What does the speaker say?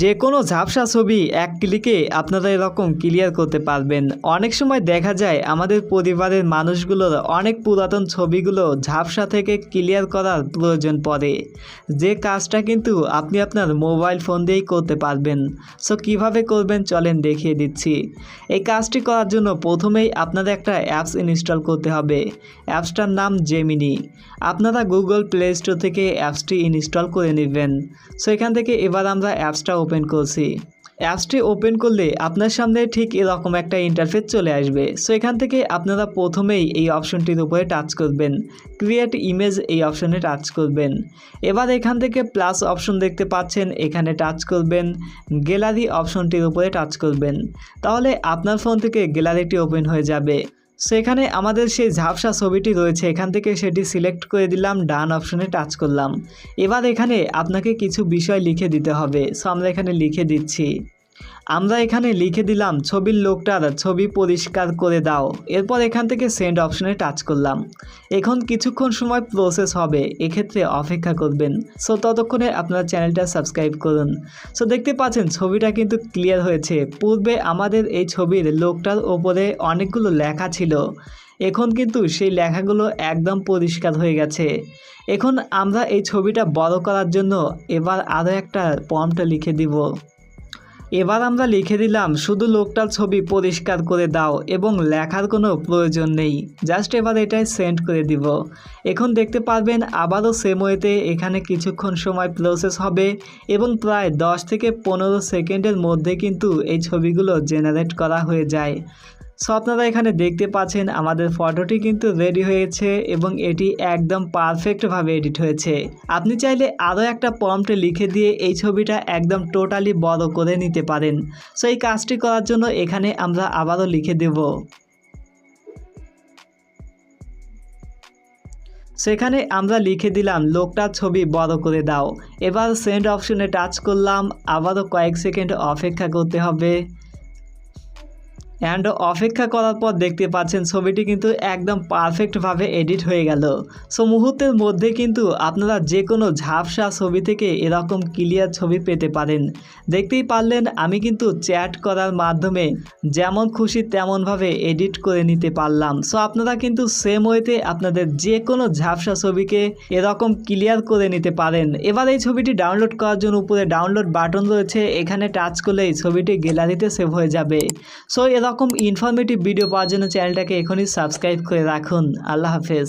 যে কোনো ঝাপসা ছবি এক ক্লিকে আপনারা এরকম ক্লিয়ার করতে পারবেন। অনেক সময় দেখা যায় আমাদের পরিবারের মানুষগুলোর অনেক পুরাতন ছবিগুলো ঝাপসা থেকে ক্লিয়ার করার প্রয়োজন পড়ে। যে কাজটা কিন্তু আপনি আপনার মোবাইল ফোন দিয়েই করতে পারবেন। সো কীভাবে করবেন চলেন দেখিয়ে দিচ্ছি। এই কাজটি করার জন্য প্রথমেই আপনাদের একটা অ্যাপস ইনস্টল করতে হবে। অ্যাপসটার নাম জেমিনি আপনারা গুগল প্লে স্টোর থেকে অ্যাপসটি ইনস্টল করে নেবেন। সো এখান থেকে এবার আমরা অ্যাপসটা ওপেন করছি। অ্যাপসটি ওপেন করলে আপনার সামনে ঠিক এরকম একটা ইন্টারফেস চলে আসবে। সো এখান থেকে আপনারা প্রথমেই এই অপশনটির উপরে টাচ করবেন। ক্রিয়েট ইমেজ এই অপশনে টাচ করবেন। এবার এখান থেকে প্লাস অপশন দেখতে পাচ্ছেন, এখানে টাচ করবেন। গ্যালারি অপশনটির উপরে টাচ করবেন। তাহলে আপনার ফোন থেকে গ্যালারিটি ওপেন হয়ে যাবে। সেখানে আমাদের সেই ঝাপসা ছবিটি রয়েছে। এখান থেকে সেটি সিলেক্ট করে দিলাম, ডান অপশনে টাচ করলাম। এবার এখানে আপনাকে কিছু বিষয় লিখে দিতে হবে। সো আমরা এখানে লিখে দিচ্ছি। আমরা এখানে লিখে দিলাম, ছবির লোকটার ছবি পরিষ্কার করে দাও। এরপর এখান থেকে সেন্ড অপশনে টাচ করলাম। এখন কিছুক্ষণ সময় প্রসেস হবে, এক্ষেত্রে অপেক্ষা করবেন। সো ততক্ষণে আপনার চ্যানেলটা সাবস্ক্রাইব করুন। সো দেখতে পাচ্ছেন, ছবিটা কিন্তু ক্লিয়ার হয়েছে। পূর্বে আমাদের এই ছবির লোকটার ওপরে অনেকগুলো লেখা ছিল। এখন কিন্তু সেই লেখাগুলো একদম পরিষ্কার হয়ে গেছে। এখন আমরা এই ছবিটা বড় করার জন্য এবার আরও একটা পম্পটা লিখে দিব। এবার আমরা লিখে দিলাম, শুধু লোকটার ছবি পরিষ্কার করে দাও এবং লেখার কোনো প্রয়োজন নেই। জাস্ট এবার এটাই সেন্ড করে দিব। এখন দেখতে পারবেন আবারও সেম ওয়েতে এখানে কিছুক্ষণ সময় প্রসেস হবে এবং প্রায় দশ থেকে পনেরো সেকেন্ডের মধ্যে কিন্তু এই ছবিগুলো জেনারেট করা হয়ে যায়। সো আপনারা এখানে দেখতে পাচ্ছেন আমাদের ফটোটি কিন্তু রেডি হয়েছে এবং এটি একদম পারফেক্টভাবে এডিট হয়েছে। আপনি চাইলে আরও একটা প্রম্পটে লিখে দিয়ে এই ছবিটা একদম টোটালি বড় করে নিতে পারেন। সো এই কাজটি করার জন্য এখানে আমরা আবারও লিখে দেব। সেখানে আমরা লিখে দিলাম, লোকটার ছবি বড় করে দাও। এবার সেন্ড অপশনে টাচ করলাম, আবারও কয়েক সেকেন্ড অপেক্ষা করতে হবে। অ্যান্ড অপেক্ষা করার পর দেখতে পাচ্ছেন ছবিটি কিন্তু একদম পারফেক্টভাবে এডিট হয়ে গেল। সো মুহূর্তের মধ্যে কিন্তু আপনারা যে কোনো ঝাপসা ছবি থেকে এরকম ক্লিয়ার ছবি পেতে পারেন। দেখতেই পারলেন, আমি কিন্তু চ্যাট করার মাধ্যমে যেমন খুশি তেমনভাবে এডিট করে নিতে পারলাম। সো আপনারা কিন্তু সেম ওয়েতে আপনাদের যে কোনো ঝাপসা ছবিকে এরকম ক্লিয়ার করে নিতে পারেন। এবার এই ছবিটি ডাউনলোড করার জন্য উপরে ডাউনলোড বাটন রয়েছে। এখানে টাচ করলে এই ছবিটি গ্যালারিতে সেভ হয়ে যাবে। সো এরকম ইনফরমেটিভ ভিডিও পাওয়ার জন্য চ্যানেলটাকে এখনই সাবস্ক্রাইব করে রাখুন। আল্লাহ হাফেজ।